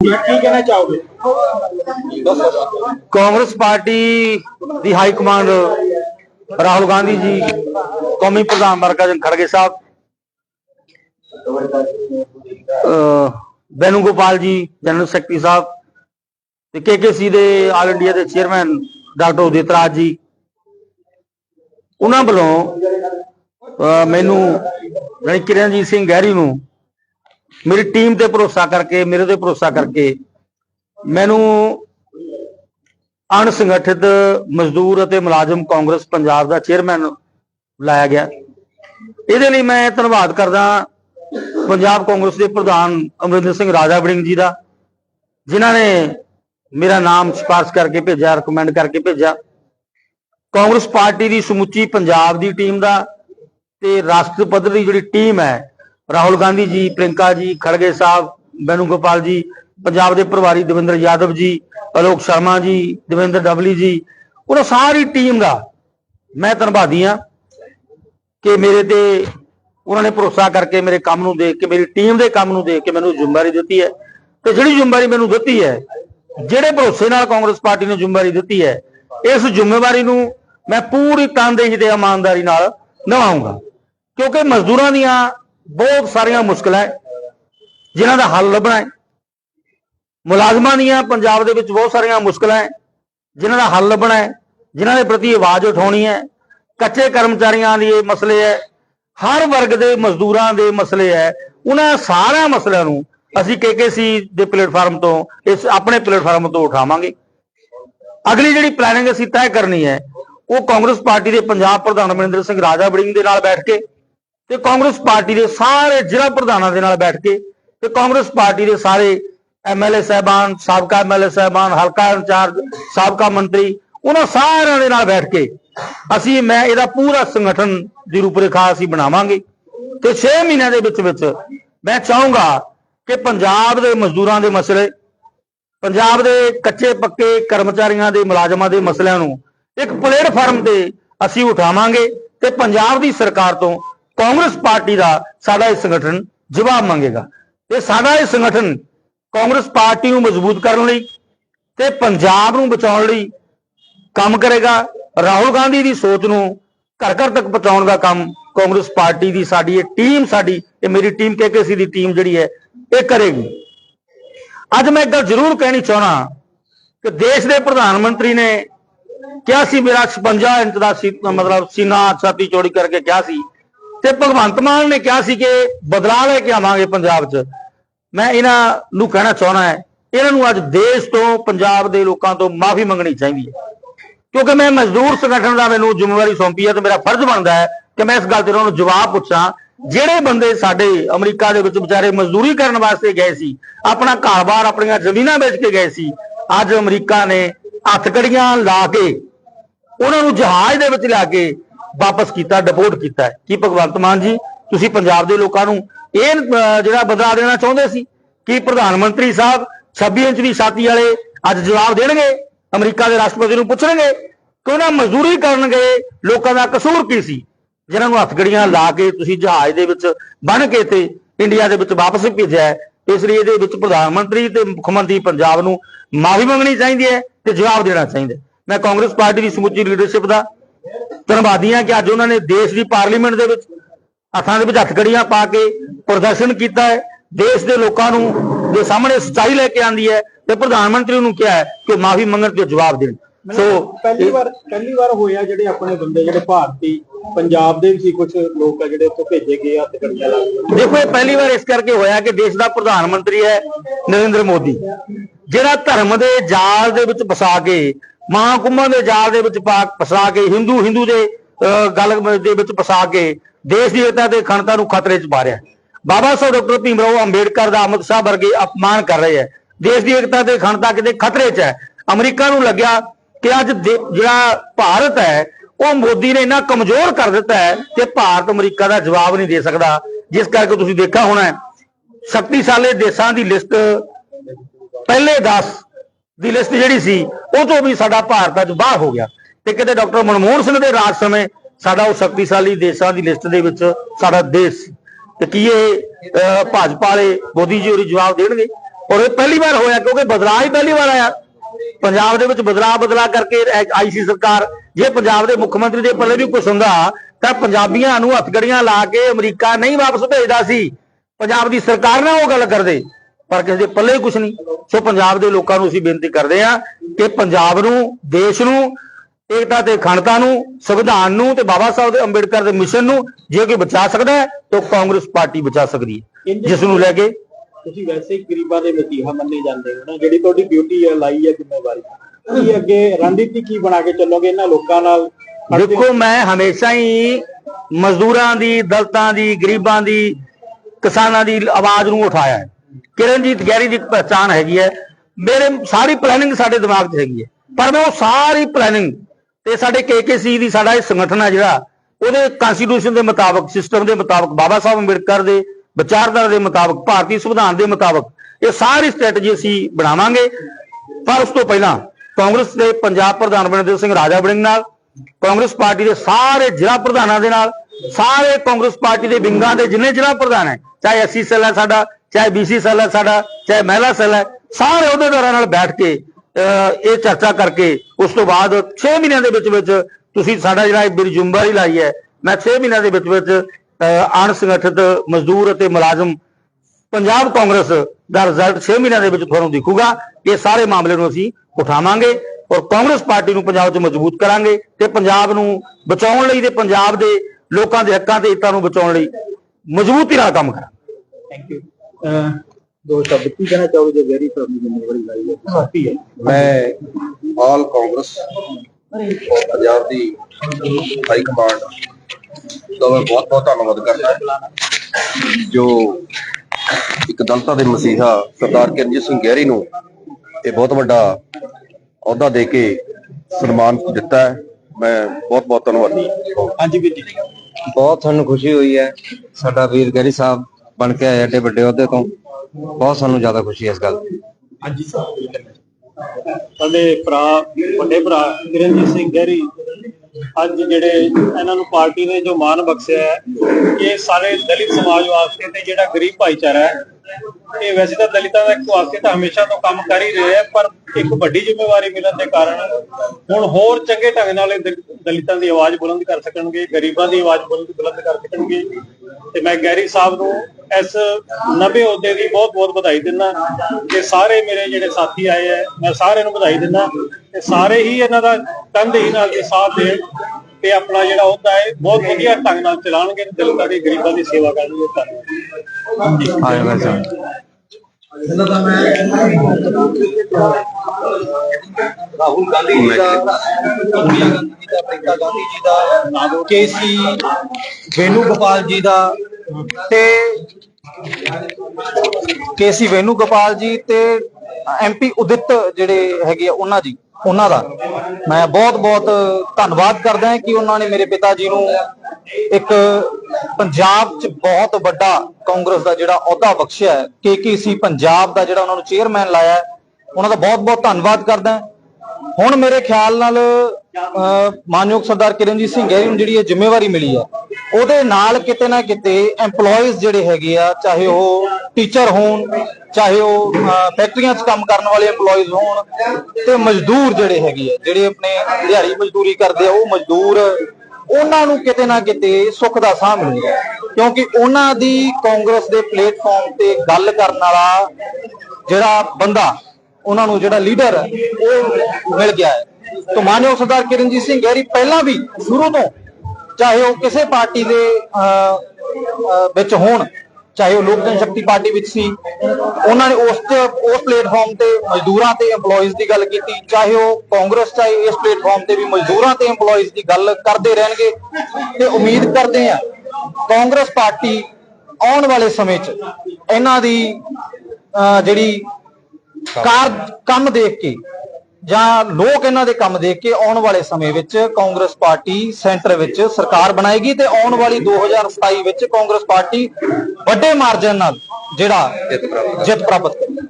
ਕੀ ਕਹਿਣਾ ਚਾਹੋਗੇ? ਕਾਂਗਰਸ ਪਾਰਟੀ ਦੀ ਹਾਈ ਕਮਾਂਡ ਰਾਹੁਲ ਗਾਂਧੀ ਜੀ, ਕੌਮੀ ਪ੍ਰਧਾਨ ਮਰਕਜ਼ ਖੜਗੇ ਸਾਹਿਬ, ਅਹ ਬੈਨੂ ਗੋਪਾਲ ਜੀ, ਜਨਰਲ ਸੈਕਟਰੀ ਸਾਹਿਬ ਤੇ ਕੇਕੇਸੀ ਦੇ ਆਲ ਇੰਡੀਆ ਦੇ ਚੇਅਰਮੈਨ ਡਾਕਟਰ ਉਦਿਤ ਰਾਜ ਜੀ। ਉਹਨਾਂ ਵੱਲੋਂ, ਅਹ, ਮੈਨੂੰ ਜਾਣੀ ਕਿਰਨਜੀਤ ਸਿੰਘ ਗਹਿਰੀ ਨੂੰ ਮੇਰੀ ਟੀਮ ਤੇ ਭਰੋਸਾ ਕਰਕੇ, ਮੇਰੇ ਤੇ ਭਰੋਸਾ ਕਰਕੇ ਮੈਨੂੰ ਅਣਸੰਗਠਿਤ ਮਜ਼ਦੂਰ ਅਤੇ ਮੁਲਾਜ਼ਮ ਕਾਂਗਰਸ ਪੰਜਾਬ ਦਾ ਚੇਅਰਮੈਨ ਲਾਇਆ ਗਿਆ। ਇਹਦੇ ਲਈ ਮੈਂ ਧੰਨਵਾਦ ਕਰਦਾ ਪੰਜਾਬ ਕਾਂਗਰਸ ਦੇ ਪ੍ਰਧਾਨ ਅਮਰਿੰਦਰ ਸਿੰਘ ਰਾਜਾ ਵੜਿੰਗ ਜੀ ਦਾ, ਜਿਨ੍ਹਾਂ ਨੇ ਮੇਰਾ ਨਾਮ ਸਿਫਾਰਸ਼ ਕਰਕੇ ਭੇਜਿਆ ਰეკਮੈਂਡ ਕਰਕੇ ਭੇਜਿਆ। ਕਾਂਗਰਸ ਪਾਰਟੀ ਦੀ ਸਮੁੱਚੀ ਪੰਜਾਬ ਦੀ ਟੀਮ ਦਾ ਤੇ ਰਾਸ਼ਟਰ ਪੱਧਰ ਦੀ ਜਿਹੜੀ ਟੀਮ ਹੈ ਰਾਹੁਲ ਗਾਂਧੀ ਜੀ ਪ੍ਰਿੰਕਾ ਜੀ, ਖੜਗੇ ਸਾਹਿਬ ਬੈਨੂ ਗੋਪਾਲ ਜੀ, ਪੰਜਾਬ ਦੇ ਪ੍ਰਭਾਰੀ ਦਵਿੰਦਰ ਯਾਦਵ ਜੀ, ਅਲੋਕ ਸ਼ਰਮਾ ਜੀ, ਦਵਿੰਦਰ ਡਬਲੀ ਜੀ, ਉਹਨਾਂ ਸਾਰੀ ਟੀਮ ਦਾ ਮੈਂ ਧੰਨਵਾਦੀ ਹਾਂ ਕਿ ਮੇਰੇ ਤੇ ਉਹਨਾਂ ਨੇ ਭਰੋਸਾ ਕਰਕੇ ਮੇਰੇ ਕੰਮ ਨੂੰ ਦੇਖ ਕੇ, ਮੇਰੀ ਟੀਮ ਦੇ ਕੰਮ ਨੂੰ ਦੇਖ ਕੇ ਮੈਨੂੰ ਜ਼ਿੰਮੇਵਾਰੀ ਦਿੱਤੀ ਹੈ ਤੇ ਜਿਹੜੀ ਜ਼ਿੰਮੇਵਾਰੀ ਮੈਨੂੰ ਦਿੱਤੀ ਹੈ, ਜਿਹੜੇ ਭਰੋਸੇ ਨਾਲ ਕਾਂਗਰਸ ਪਾਰਟੀ ਨੇ ਜ਼ਿੰਮੇਵਾਰੀ ਦਿੱਤੀ ਹੈ, ਇਸ ਜ਼ਿੰਮੇਵਾਰੀ ਨੂੰ ਮੈਂ ਪੂਰੀ ਤਨਦੇਹੀ ਤੇ ਇਮਾਨਦਾਰੀ ਨਾਲ ਨਿਭਾਉਂਗਾ ਕਿਉਂਕਿ ਮਜ਼ਦੂਰਾਂ ਦੀਆਂ ਬਹੁਤ ਸਾਰੀਆਂ ਮੁਸ਼ਕਲਾਂ ਹੈ, ਜਿਨ੍ਹਾਂ ਦਾ ਹੱਲ ਲੱਭਣਾ ਹੈ। ਮੁਲਾਜ਼ਮਾਂ ਦੀਆਂ ਪੰਜਾਬ ਦੇ ਵਿੱਚ ਬਹੁਤ ਸਾਰੀਆਂ ਮੁਸ਼ਕਲਾਂ ਹੈ, ਜਿਨ੍ਹਾਂ ਦਾ ਹੱਲ ਲੱਭਣਾ ਹੈ, ਜਿਨ੍ਹਾਂ ਦੇ ਪ੍ਰਤੀ ਆਵਾਜ਼ ਉਠਾਉਣੀ ਹੈ। ਕੱਚੇ ਕਰਮਚਾਰੀਆਂ ਦੇ ਮਸਲੇ ਹੈ, ਹਰ ਵਰਗ ਦੇ ਮਜ਼ਦੂਰਾਂ ਦੇ ਮਸਲੇ ਹੈ। ਉਹਨਾਂ ਸਾਰਿਆਂ ਮਸਲਿਆਂ ਨੂੰ ਅਸੀਂ ਕੇਕੇਸੀ ਦੇ ਪਲੇਟਫਾਰਮ ਤੋਂ, ਇਸ ਆਪਣੇ ਪਲੇਟਫਾਰਮ ਤੋਂ ਉਠਾਵਾਂਗੇ। ਅਗਲੀ ਜਿਹੜੀ ਪਲੈਨਿੰਗ ਅਸੀਂ ਤੈਅ ਕਰਨੀ ਹੈ, ਉਹ ਕਾਂਗਰਸ ਪਾਰਟੀ ਦੇ ਪੰਜਾਬ ਪ੍ਰਧਾਨ ਅਮਰਿੰਦਰ ਸਿੰਘ ਰਾਜਾ ਵੜਿੰਗ ਦੇ ਨਾਲ ਬੈਠ ਕੇ ਤੇ ਕਾਂਗਰਸ ਪਾਰਟੀ ਦੇ ਸਾਰੇ ਜ਼ਿਲ੍ਹਾ ਪ੍ਰਧਾਨਾਂ ਦੇ ਨਾਲ ਬੈਠ ਕੇ ਤੇ ਕਾਂਗਰਸ ਪਾਰਟੀ ਦੇ ਸਾਰੇ ਐਮਐਲਏ ਸਹਿਬਾਨ, ਸਾਬਕਾ ਐਮਐਲਏ ਸਹਿਬਾਨ, ਹਲਕਾ ਇੰਚਾਰਜ, ਸਾਬਕਾ ਮੰਤਰੀ, ਉਹਨਾਂ ਸਾਰਿਆਂ ਦੇ ਨਾਲ ਬੈਠ ਕੇ ਅਸੀਂ, ਮੈਂ ਇਹਦਾ ਪੂਰਾ ਸੰਗਠਨ ਦੀ ਰੂਪਰੇਖਾ ਅਸੀਂ ਬਣਾਵਾਂਗੇ ਤੇ 6 ਮਹੀਨਿਆਂ ਦੇ ਵਿੱਚ ਵਿੱਚ ਮੈਂ ਚਾਹੂੰਗਾ ਕਿ ਪੰਜਾਬ ਦੇ ਮਜ਼ਦੂਰਾਂ ਦੇ ਮਸਲੇ, ਪੰਜਾਬ ਦੇ ਕੱਚੇ ਪੱਕੇ ਕਰਮਚਾਰੀਆਂ ਦੇ ਮੁਲਾਜ਼ਮਾਂ ਦੇ ਮਸਲਿਆਂ ਨੂੰ ਇੱਕ ਪਲੇਟਫਾਰਮ ਤੇ ਅਸੀਂ ਉਠਾਵਾਂਗੇ ਤੇ ਪੰਜਾਬ ਦੀ ਸਰਕਾਰ ਤੋਂ ਕਾਂਗਰਸ ਪਾਰਟੀ ਦਾ ਸਾਡਾ ਇਹ ਸੰਗਠਨ ਜਵਾਬ ਮੰਗੇਗਾ। ਤੇ ਸਾਡਾ ਇਹ ਸੰਗਠਨ ਕਾਂਗਰਸ ਪਾਰਟੀ ਨੂੰ ਮਜ਼ਬੂਤ ਕਰਨ ਲਈ ਤੇ ਪੰਜਾਬ ਨੂੰ ਬਚਾਉਣ ਲਈ ਕੰਮ ਕਰੇਗਾ। ਰਾਹੁਲ ਗਾਂਧੀ ਦੀ ਸੋਚ ਨੂੰ ਘਰ ਘਰ ਤੱਕ ਪਹੁੰਚਾਉਣ ਦਾ ਕੰਮ ਕਾਂਗਰਸ ਪਾਰਟੀ ਦੀ ਸਾਡੀ ਇਹ ਟੀਮ ਸਾਡੀ, ਇਹ ਮੇਰੀ ਟੀਮ ਕੇਕੇਸੀ ਦੀ ਟੀਮ ਜਿਹੜੀ ਹੈ, ਇਹ ਕਰੇਗੀ। ਅੱਜ ਮੈਂ ਇੱਕ ਗੱਲ ਜ਼ਰੂਰ ਕਹਿਣੀ ਚਾਹਣਾ ਕਿ ਦੇਸ਼ ਦੇ ਪ੍ਰਧਾਨ ਮੰਤਰੀ ਨੇ ਕਿਹਾ ਸੀ, ਮੇਰਾ 56 ਇੰਚ ਦਾ ਸੀ, ਮਤਲਬ ਸੀਨਾ, ਛਾਤੀ ਚੋੜੀ ਕਰਕੇ ਕਿਹਾ ਸੀ ਤੇ ਭਗਵੰਤ ਮਾਨ ਨੇ ਕਿਹਾ ਸੀ ਕਿ ਬਦਲਾਅ ਲੈ ਕੇ ਆਵਾਂਗੇ ਪੰਜਾਬ 'ਚ। ਮੈਂ ਇਹਨਾਂ ਨੂੰ ਕਹਿਣਾ ਚਾਹਣਾ ਹੈ, ਇਹਨਾਂ ਨੂੰ ਅੱਜ ਦੇਸ਼ ਤੋਂ, ਪੰਜਾਬ ਦੇ ਲੋਕਾਂ ਤੋਂ ਮਾਫੀ ਮੰਗਣੀ ਚਾਹੀਦੀ ਹੈ। ਕਿਉਂਕਿ ਮੈਂ ਮਜ਼ਦੂਰ ਸੰਗਠਨ ਦਾ ਮੈਨੂੰ ਜ਼ਿੰਮੇਵਾਰੀ ਸੌਂਪੀ ਹੈ ਤੇ ਮੇਰਾ ਫਰਜ਼ ਬਣਦਾ ਹੈ ਕਿ ਮੈਂ ਇਸ ਗੱਲ ਤੇ ਉਹਨਾਂ ਨੂੰ ਜਵਾਬ ਪੁੱਛਾਂ। ਜਿਹੜੇ ਬੰਦੇ ਸਾਡੇ ਅਮਰੀਕਾ ਦੇ ਵਿੱਚ ਵਿਚਾਰੇ ਮਜ਼ਦੂਰੀ ਕਰਨ ਵਾਸਤੇ ਗਏ ਸੀ, ਆਪਣਾ ਘਰ-ਬਾਰ ਆਪਣੀਆਂ ਜ਼ਮੀਨਾਂ ਵੇਚ ਕੇ ਗਏ ਸੀ, ਅੱਜ ਅਮਰੀਕਾ ਨੇ ਹੱਥਕੜੀਆਂ ਲਾ ਕੇ ਉਹਨਾਂ ਨੂੰ ਜਹਾਜ਼ ਦੇ ਵਿੱਚ ਲਿਆ ਕੇ ਵਾਪਸ ਕੀਤਾ ਡਿਪੋਰਟ ਕੀਤਾ ਹੈ। ਕੀ ਭਗਵੰਤ ਮਾਨ ਜੀ, ਤੁਸੀਂ ਪੰਜਾਬ ਦੇ ਲੋਕਾਂ ਨੂੰ ਇਹ ਜਿਹੜਾ ਬਦਲਾ ਦੇਣਾ ਚਾਹੁੰਦੇ ਸੀ ਕਿ ਪ੍ਰਧਾਨ ਮੰਤਰੀ ਸਾਹਿਬ 26 ਇੰਚ ਦੀ ਛਾਤੀ ਵਾਲੇ ਅੱਜ ਜਵਾਬ ਦੇਣਗੇ, ਅਮਰੀਕਾ ਦੇ ਰਾਸ਼ਟਰਪਤੀ ਨੂੰ ਪੁੱਛਣਗੇ, ਕਿ ਉਹਨਾਂ ਮਜ਼ਦੂਰੀ ਕਰਨ ਗਏ ਲੋਕਾਂ ਦਾ ਕਸੂਰ ਕੀ ਸੀ ਜਿਹਨਾਂ ਨੂੰ ਹੱਥਗੜੀਆਂ ਲਾ ਕੇ ਤੁਸੀਂ ਜਹਾਜ਼ ਦੇ ਵਿੱਚ ਬੰਨ ਕੇ ਤੇ ਇੰਡੀਆ ਦੇ ਵਿੱਚ ਵਾਪਸ ਭੇਜਿਆ ਇਸ ਲਈ ਇਹਦੇ ਵਿੱਚ ਪ੍ਰਧਾਨ ਮੰਤਰੀ ਤੇ ਮੁੱਖ ਮੰਤਰੀ ਪੰਜਾਬ ਨੂੰ ਮਾਫੀ ਮੰਗਣੀ ਚਾਹੀਦੀ ਹੈ ਤੇ ਜਵਾਬ ਦੇਣਾ ਚਾਹੀਦਾ ਮੈਂ ਕਾਂਗਰਸ ਪਾਰਟੀ ਦੀ ਸਮੁੱਚੀ ਲੀਡਰਸ਼ਿਪ ਦਾ ਧੰਨਵਾਦੀ ਹਾਂ ਕਿ ਅੱਜ ਉਹਨਾਂ ਨੇ ਦੇਸ਼ ਦੀ ਪਾਰਲੀਮੈਂਟ ਦੇ ਵਿੱਚ ਹੱਥਾਂ ਦੇ ਵਿੱਚ ਹੱਥਕੜੀਆਂ ਪਾ ਕੇ ਪ੍ਰਦਰਸ਼ਨ ਕੀਤਾ ਹੈ। ਦੇਸ਼ ਦੇ ਲੋਕਾਂ ਨੂੰ ਦੇ ਸਾਹਮਣੇ ਸੱਚਾਈ ਲੈ ਕੇ ਆਂਦੀ ਹੈ ਤੇ ਪ੍ਰਧਾਨ ਮੰਤਰੀ ਨੂੰ ਕਿਹਾ ਹੈ ਕਿ ਮਾਫੀ ਮੰਗਣ ਤੇ ਜਵਾਬ ਦੇਣ। ਸੋ ਪਹਿਲੀ ਵਾਰ ਪਹਿਲੀ ਵਾਰ ਹੋਇਆ ਜਿਹੜੇ ਆਪਣੇ ਬੰਦੇ ਜਿਹੜੇ ਭਾਰਤੀ ਪੰਜਾਬ ਦੇ ਵੀ ਸੀ ਕੁਝ ਲੋਕ ਆ ਜਿਹੜੇ ਉੱਥੋਂ ਭੇਜੇ ਗਏ ਆ ਤੇ ਗੱਡੀਆਂ ਲਾ ਦੇਖੋ ਇਹ ਪਹਿਲੀ ਵਾਰ ਇਸ ਕਰਕੇ ਹੋਇਆ ਕਿ ਦੇਸ਼ ਦਾ ਪ੍ਰਧਾਨ ਮੰਤਰੀ ਹੈ ਨਰਿੰਦਰ ਮੋਦੀ ਜਿਹੜਾ ਧਰਮ ਦੇ ਜਾਲ ਦੇ ਵਿੱਚ ਫਸਾ ਕੇ ਮਹਾਕੁੰਭਾਂ ਦੇ ਜਾਲ ਦੇ ਵਿੱਚ ਪਾ ਫਸਾ ਕੇ ਹਿੰਦੂ ਹਿੰਦੂ ਦੇ ਅਹ, ਗੱਲ ਦੇ ਵਿੱਚ ਫਸਾ ਕੇ ਦੇਸ਼ ਦੀ ਏਕਤਾ ਤੇ ਅਖੰਡਤਾ ਨੂੰ ਖਤਰੇ 'ਚ ਪਾ ਰਿਹਾ ਬਾਬਾ ਸਾਹਿਬ ਡਾਕਟਰ ਭੀਮ ਰਾਓ ਅੰਬੇਡਕਰ ਦਾ ਅਮਿਤ ਸ਼ਾਹ ਵਰਗੇ ਅਪਮਾਨ ਕਰ ਰਹੇ ਹੈ। ਦੇਸ਼ ਦੀ ਏਕਤਾ ਤੇ ਅਖੰਡਤਾ ਕਿਤੇ ਖਤਰੇ 'ਚ ਹੈ। ਅਮਰੀਕਾ ਨੂੰ ਲੱਗਿਆ ਕਿ ਅੱਜ ਦੇ- ਜਿਹੜਾ ਭਾਰਤ ਹੈ ਉਹ ਮੋਦੀ ਨੇ ਇੰਨਾ ਕਮਜ਼ੋਰ ਕਰ ਦਿੱਤਾ ਹੈ ਕਿ ਭਾਰਤ ਅਮਰੀਕਾ ਦਾ ਜਵਾਬ ਨਹੀਂ ਦੇ ਸਕਦਾ। ਜਿਸ ਕਰਕੇ ਤੁਸੀਂ ਦੇਖਿਆ ਹੋਣਾ ਸ਼ਕਤੀਸ਼ਾਲੀ ਦੇਸ਼ਾਂ ਦੀ ਲਿਸਟ ਪਹਿਲੇ 10 ਦੀ ਲਿਸਟ ਜਿਹੜੀ ਸੀ, ਉਹ ਤੋਂ ਵੀ ਸਾਡਾ ਭਾਰਤ ਅੱਜ ਬਾਹਰ ਹੋ ਗਿਆ। ਤੇ ਕਿਤੇ ਡਾਕਟਰ ਮਨਮੋਹਨ ਸਿੰਘ ਦੇ ਰਾਜ ਸਮੇਂ ਸਾਡਾ ਉਹ ਸ਼ਕਤੀਸ਼ਾਲੀ ਦੇਸ਼ਾਂ ਦੀ ਲਿਸਟ ਦੇ ਵਿੱਚ ਸਾਡਾ ਦੇਸ਼ ਸੀ। ਤੇ ਕੀ ਇਹ ਭਾਜਪਾ ਵਾਲੇ ਮੋਦੀ ਜੀ ਹੋਰੀ ਜਵਾਬ ਦੇਣਗੇ? ਔਰ ਇਹ ਪਹਿਲੀ ਵਾਰ ਹੋਇਆ ਕਿਉਂਕਿ ਬਦਲਾਅ ਹੀ ਪਹਿਲੀ ਵਾਰ ਆਇਆ। ਪੰਜਾਬ ਦੇ ਵਿੱਚ ਬਦਲਾਅ ਬਦਲਾ ਕਰਕੇ ਐ- ਆਈ ਸੀ ਸਰਕਾਰ, ਜੇ ਪੰਜਾਬ ਦੇ ਮੁੱਖ ਮੰਤਰੀ ਦੇ ਪੱਲੇ ਵੀ ਕੁਛ ਹੁੰਦਾ, ਤਾਂ ਪੰਜਾਬੀਆਂ ਨੂੰ ਹੱਥਗੜੀਆਂ ਲਾ ਕੇ ਅਮਰੀਕਾ ਨਹੀਂ ਵਾਪਸ ਭੇਜਦਾ ਸੀ। ਪੰਜਾਬ ਦੀ ਸਰਕਾਰ ਨਾਲ ਉਹ ਗੱਲ ਕਰਦੇ। ਪਰ ਕਿਸੇ ਦੇ ਪੱਲੇ ਕੁਝ ਨਹੀਂ। ਸੋ ਪੰਜਾਬ ਦੇ ਲੋਕਾਂ ਨੂੰ ਅਸੀਂ ਬੇਨਤੀ ਕਰਦੇ ਹਾਂ ਕਿ ਪੰਜਾਬ ਨੂੰ ਦੇਸ਼ ਨੂੰ ਏਕਤਾ ਤੇ ਅਖੰਡਤਾ ਨੂੰ ਸੰਵਿਧਾਨ ਨੂੰ ਤੇ ਬਾਬਾ ਸਾਹਿਬ ਦੇ ਅੰਬੇਡਕਰ ਦੇ ਮਿਸ਼ਨ ਨੂੰ ਜੇ ਕੋਈ ਬਚਾ ਸਕਦਾ ਹੈ ਤਾਂ ਕਾਂਗਰਸ ਪਾਰਟੀ ਬਚਾ ਸਕਦੀ ਹੈ। ਜਿਸ ਨੂੰ ਲੈ ਕੇ ਤੁਸੀਂ ਵੈਸੇ ਹੀ ਗਰੀਬਾਂ ਦੇ ਮਸੀਹਾ ਮੰਨੇ ਜਾਂਦੇ ਹੋ ਨਾ ਜਿਹੜੀ ਤੁਹਾਡੀ ਡਿਊਟੀ ਹੈ ਲਾਈ ਹੈ ਜ਼ਿੰਮੇਵਾਰੀ। ਕੀ ਅੱਗੇ ਰਣਨੀਤੀ ਕੀ ਬਣਾ ਕੇ ਚੱਲੋਗੇ ਇਹਨਾਂ ਲੋਕਾਂ ਨਾਲ? ਦੇਖੋ ਮੈਂ ਹਮੇਸ਼ਾ ਹੀ ਮਜ਼ਦੂਰਾਂ ਦੀ ਦਲਤਾਂ ਦੀ ਗਰੀਬਾਂ ਦੀ ਕਿਸਾਨਾਂ ਦੀ ਆਵਾਜ਼ ਨੂੰ ਉਠਾਇਆ ਹੈ। ਕਿਰਨਜੀਤ ਗੈਰੀ ਦੀ ਇੱਕ ਪਛਾਣ ਹੈਗੀ ਹੈ। ਮੇਰੇ ਸਾਰੀ ਪਲੈਨਿੰਗ ਸਾਡੇ ਦਿਮਾਗ 'ਚ ਹੈਗੀ ਹੈ। ਪਰ ਮੈਂ ਉਹ ਸਾਰੀ ਪਲੈਨਿੰਗ ਤੇ ਸਾਡੇ ਕੇਕੇਸੀ ਦੀ ਸਾਡਾ ਇਹ ਸੰਗਠਨ ਹੈ ਜਿਹੜਾ, ਉਹਦੇ ਕਨਸਟੀਟਿਊਸ਼ਨ ਦੇ ਮੁਤਾਬਕ ਸਿਸਟਮ ਦੇ ਮੁਤਾਬਕ, ਬਾਬਾ ਸਾਹਿਬ ਅੰਬੇਡਕਰ ਦੇ, ਵਿਚਾਰਧਾਰਾ ਦੇ ਮੁਤਾਬਕ, ਭਾਰਤੀ ਸੰਵਿਧਾਨ ਦੇ ਮੁਤਾਬਕ, ਇਹ ਸਾਰੀ ਸਟ੍ਰੈਟਜੀ ਅਸੀਂ ਬਣਾਵਾਂਗੇ। ਪਰ ਉਸ ਤੋਂ ਪਹਿਲਾਂ ਕਾਂਗਰਸ ਦੇ ਪੰਜਾਬ ਪ੍ਰਧਾਨ ਬਲਦੇਵ ਸਿੰਘ ਰਾਜਾ ਵੜਿੰਗ ਨਾਲ, ਕਾਂਗਰਸ ਪਾਰਟੀ ਦੇ ਸਾਰੇ ਜ਼ਿਲ੍ਹਾ ਪ੍ਰਧਾਨਾਂ ਦੇ ਨਾਲ, ਸਾਰੇ ਕਾਂਗਰਸ ਪਾਰਟੀ ਦੇ ਵਿੰਗਾਂ ਦੇ ਜਿੰਨੇ ਜ਼ਿਲ੍ਹਾ ਪ੍ਰਧਾਨ ਹੈ, ਚਾਹੇ ਐਸਸੀ ਸੈੱਲ ਹੈ ਸਾਡਾ ਚਾਹੇ ਬੀਸੀ ਸੈੱਲ ਹੈ ਸਾਡਾ ਚਾਹੇ ਮਹਿਲਾ ਸੈੱਲ ਹੈ ਸਾਰੇ ਅਹੁਦੇਦਾਰਾਂ ਨਾਲ ਬੈਠ ਕੇ ਅਹ, ਇਹ ਚਰਚਾ ਕਰਕੇ ਉਸ ਤੋਂ ਬਾਅਦ 6 ਮਹੀਨਿਆਂ ਦੇ ਵਿੱਚ ਵਿੱਚ ਤੁਸੀਂ ਸਾਡਾ ਜਿਹੜਾ ਇਹ ਮੇਰੀ ਜ਼ਿੰਮੇਵਾਰੀ ਲਾਈ ਹੈ ਮੈਂ 6 ਮਹੀਨਿਆਂ ਦੇ ਵਿੱਚ ਵਿੱਚ ਅਹ, ਅਣਸੰਗਠਿਤ ਮਜ਼ਦੂਰ ਅਤੇ ਮੁਲਾਜ਼ਮ ਪੰਜਾਬ ਕਾਂਗਰਸ ਦਾ ਰਿਜ਼ਲਟ 6 ਮਹੀਨਿਆਂ ਦੇ ਵਿੱਚ ਤੁਹਾਨੂੰ ਦਿਖੂਗਾ। ਇਹ ਸਾਰੇ ਮਾਮਲੇ ਨੂੰ ਅਸੀਂ ਉਠਾਵਾਂਗੇ ਔਰ ਕਾਂਗਰਸ ਪਾਰਟੀ ਨੂੰ ਪੰਜਾਬ 'ਚ ਮਜ਼ਬੂਤ ਕਰਾਂਗੇ ਤੇ ਪੰਜਾਬ ਨੂੰ ਬਚਾਉਣ ਲਈ ਤੇ ਪੰਜਾਬ ਦੇ ਲੋਕਾਂ ਦੇ ਹੱਕਾਂ ਤੇ ਹਿੱਤਾਂ ਨੂੰ ਬਚਾਉਣ ਲਈ ਮਜ਼ਬੂਤੀ ਨਾਲ ਕੰਮ ਕਰਾਂਗੇ। ਥੈਂਕ ਯੂ ਦੋ ਸ਼ਬਦ ਕੀ ਕਹਿਣਾ ਚਾਹੋਗੇ ਜੇ ਗੈਰੀ ਸਾਹਿਬ ਦੀ ਜ਼ਿੰਮੇਵਾਰੀ ਲਾਈ ਹੈ? ਕਾਫੀ ਹੈ। ਮੈਂ ਆਲ ਕਾਂਗਰਸ ਪੰਜਾਬ ਦੀ ਹਾਈ ਕਮਾਂਡ ਦਾ ਮੈਂ ਬਹੁਤ ਬਹੁਤ ਧੰਨਵਾਦ ਕਰਦਾ ਜੋ ਇੱਕ ਦਲਤਾ ਦੇ ਮਸੀਹਾ ਸਰਦਾਰ ਕਿਰਨਜੀਤ ਸਿੰਘ ਗਹਿਰੀ ਨੂੰ ਇਹ ਬਹੁਤ ਵੱਡਾ ਅਹੁਦਾ ਦੇ ਕੇ ਸਨਮਾਨ ਦਿੱਤਾ ਹੈ। ਮੈਂ ਬਹੁਤ ਬਹੁਤ ਧੰਨਵਾਦੀ ਹਾਂ। ਹਾਂਜੀ ਵੀਰ ਜੀ। ਬਹੁਤ ਸਾਨੂੰ ਖੁਸ਼ੀ ਹੋਈ ਹੈ। ਸਾਡਾ ਵੀਰ ਗੈਰੀ ਸਾਹਿਬ ਬਣ ਕੇ ਆਏ ਐਡੇ ਵੱਡੇ ਅਹੁਦੇ ਤੋਂ। ਬਹੁਤ ਸਾਨੂੰ ਜ਼ਿਆਦਾ ਖੁਸ਼ੀ ਹੈ ਇਸ ਗੱਲ ਦੀ। ਹਾਂਜੀ। ਸਾਡੇ ਭਰਾ, ਵੱਡੇ ਭਰਾ ਕਿਰਨਜੀਤ ਸਿੰਘ ਗਹਿਰੀ ਅੱਜ ਜਿਹੜੇ ਇਹਨਾਂ ਨੂੰ ਪਾਰਟੀ ਨੇ ਜੋ ਮਾਨ ਬਖਸ਼ਿਆ ਹੈ, ਇਹ ਸਾਰੇ ਦਲਿਤ ਸਮਾਜ ਵਾਸਤੇ ਤੇ ਜਿਹੜਾ ਗਰੀਬ ਭਾਈਚਾਰਾ ਹੈ, ਇਹ ਵੈਸੇ ਤਾਂ ਦਲਿਤਾਂ ਦਾ ਵਾਸਤੇ ਤਾਂ ਹਮੇਸ਼ਾ ਤੋਂ ਕੰਮ ਕਰ ਹੀ ਰਹੇ ਹੈ, ਪਰ ਇੱਕ ਵੱਡੀ ਜ਼ਿੰਮੇਵਾਰੀ ਮਿਲਣ ਦੇ ਕਾਰਨ ਹੁਣ ਹੋਰ ਚੰਗੇ ਢੰਗ ਨਾਲ ਇਹ ਦਲਿਤਾਂ ਦੀ ਆਵਾਜ਼ ਬੁਲੰਦ ਕਰ ਸਕਣਗੇ, ਗਰੀਬਾਂ ਦੀ ਆਵਾਜ਼ ਬੁਲੰਦ ਬੁਲੰਦ ਕਰ ਸਕਣਗੇ। ਤੇ ਮੈਂ ਗੈਰੀ ਸਾਹਿਬ ਨੂੰ ਇਸ ਨਵੇਂ ਅਹੁਦੇ ਦੀ ਬਹੁਤ ਬਹੁਤ ਵਧਾਈ ਦਿੰਦਾ। ਤੇ ਸਾਰੇ ਮੇਰੇ ਜਿਹੜੇ ਸਾਥੀ ਆਏ ਹੈ ਮੈਂ ਸਾਰਿਆਂ ਨੂੰ ਵਧਾਈ ਦਿੰਦਾ। ਤੇ ਸਾਰੇ ਹੀ ਇਹਨਾਂ ਦਾ ਤਨਦੇਹੀ ਨਾਲ ਜੇ ਸਾਥ ਦੇਣ ਤੇ ਆਪਣਾ ਜਿਹੜਾ ਅਹੁਦਾ ਹੈ ਬਹੁਤ ਵਧੀਆ ਢੰਗ ਨਾਲ ਚਲਾਉਣਗੇ ਤੇ ਦਲਿਤਾਂ ਦੀ ਗਰੀਬਾਂ ਦੀ ਸੇਵਾ ਕਰਨਗੇ। ਧੰਨਵਾਦ ਰਾਹੁਲ ਗਾਂਧੀ ਜੀ ਦਾ ਸੋਨੀਆ ਗਾਂਧੀ ਜੀ ਦਾ ਪ੍ਰਿੰਕਾ ਗਾਂਧੀ ਜੀ ਦਾ ਕੇਸੀ ਵੇਨੂ ਗੋਪਾਲ ਜੀ ਦਾ ਤੇ ਕੇਸੀ ਵੇਨੂ ਗੋਪਾਲ ਜੀ ਤੇ ਐਮਪੀ ਉਦਿਤ ਜਿਹੜੇ ਹੈਗੇ ਆ ਉਹਨਾਂ ਜੀ, ਉਹਨਾਂ ਦਾ। ਮੈਂ ਬਹੁਤ ਬਹੁਤ ਧੰਨਵਾਦ ਕਰਦਾ ਹਾਂ ਕਿ ਉਹਨਾਂ ਨੇ ਮੇਰੇ ਪਿਤਾ ਜੀ ਨੂੰ ਇੱਕ ਪੰਜਾਬ 'ਚ ਬਹੁਤ ਵੱਡਾ ਕਾਂਗਰਸ ਦਾ ਜਿਹੜਾ ਅਹੁਦਾ ਬਖਸ਼ਿਆ ਹੈ ਕੇਕੇਸੀ ਪੰਜਾਬ ਦਾ ਜਿਹੜਾ ਉਹਨਾਂ ਨੂੰ ਚੇਅਰਮੈਨ ਲਾਇਆ ਉਹਨਾਂ ਦਾ ਬਹੁਤ ਬਹੁਤ ਧੰਨਵਾਦ ਕਰਦਾ ਹੁਣ ਮੇਰੇ ਖਿਆਲ ਨਾਲ ਮਾਨਯੋਗ ਸਰਦਾਰ ਕਿਰਨਜੀਤ ਸਿੰਘ ਗਹਿਰੀ ਨੂੰ ਜਿਹੜੀ ਇਹ ਜ਼ਿੰਮੇਵਾਰੀ ਮਿਲੀ ਹੈ ਉਹਦੇ ਨਾਲ ਕਿਤੇ ਨਾ ਕਿਤੇ EMPLOYEES ਜਿਹੜੇ ਹੈਗੇ ਆ, ਚਾਹੇ ਉਹ ਟੀਚਰ ਹੋਣ, ਚਾਹੇ ਉਹ ਫੈਕਟਰੀਆਂ 'ਚ ਕੰਮ ਕਰਨ ਵਾਲੇ EMPLOYEES ਹੋਣ ਤੇ ਮਜ਼ਦੂਰ ਜਿਹੜੇ ਹੈਗੇ ਆ, ਜਿਹੜੇ ਆਪਣੇ ਦਿਹਾੜੀ ਮਜ਼ਦੂਰੀ ਕਰਦੇ ਆ, ਉਹ ਮਜ਼ਦੂਰ, ਉਹਨਾਂ ਨੂੰ ਕਿਤੇ ਨਾ ਕਿਤੇ ਸੁੱਖ ਦਾ ਸਾਹ ਮਿਲੇਗਾ ਕਿਉਂਕਿ ਉਹਨਾਂ ਦੀ ਕਾਂਗਰਸ ਦੇ ਪਲੇਟਫਾਰਮ ਤੇ ਗੱਲ ਕਰਨ ਵਾਲਾ ਜਿਹੜਾ ਬੰਦਾ, ਉਹਨਾਂ ਨੂੰ ਜਿਹੜਾ ਲੀਡਰ ਉਹ ਮਿਲ ਗਿਆ ਹੈ। ਤਾਂ ਮਾਨਯੋਗ ਸਰਦਾਰ ਕਿਰਨਜੀਤ ਸਿੰਘ ਗਹਿਰੀ ਪਹਿਲਾਂ ਵੀ ਸ਼ੁਰੂ ਤੋਂ ਚਾਹੇ ਉਹ ਕਿਸੇ ਪਾਰਟੀ ਦੇ ਅਹ, ਵਿੱਚ ਹੋਣ ਚਾਹੇ ਉਹ ਲੋਕ ਜਨਸ਼ਕਤੀ ਪਾਰਟੀ ਵਿੱਚ ਸੀ ਉਹਨਾਂ ਨੇ ਉਸ ਉਸ ਪਲੇਟਫਾਰਮ ਤੇ ਮਜ਼ਦੂਰਾਂ ਤੇ EMPLOYEES ਦੀ ਗੱਲ ਕੀਤੀ ਚਾਹੇ ਉਹ ਕਾਂਗਰਸ ਚਾਹੇ ਇਸ ਪਲੇਟਫਾਰਮ ਤੇ ਵੀ ਮਜ਼ਦੂਰਾਂ ਤੇ EMPLOYEES ਦੀ ਗੱਲ ਕਰਦੇ ਰਹਿਣਗੇ ਤੇ ਉਮੀਦ ਕਰਦੇ ਆ ਕਾਂਗਰਸ ਪਾਰਟੀ ਆਉਣ ਵਾਲੇ ਸਮੇਂ 'ਚ ਇਹਨਾਂ ਦੀ ਅਹ, ਜਿਹੜੀ ਕਾਰ ਕੰਮ ਦੇਖ ਕੇ ਜਾਂ ਲੋਕ ਇਹਨਾਂ ਦੇ ਕੰਮ ਦੇਖ ਕੇ ਆਉਣ ਵਾਲੇ ਸਮੇਂ ਵਿੱਚ ਕਾਂਗਰਸ ਪਾਰਟੀ ਸੈਂਟਰ ਵਿੱਚ ਸਰਕਾਰ ਬਣਾਏਗੀ ਤੇ ਆਉਣ ਵਾਲੀ 2027 ਵਿੱਚ ਕਾਂਗਰਸ ਪਾਰਟੀ ਵੱਡੇ ਮਾਰਜਨ ਨਾਲ ਜਿਹੜਾ ਜਿੱਤ ਪ੍ਰਾਪਤ ਕਰੇਗੀ।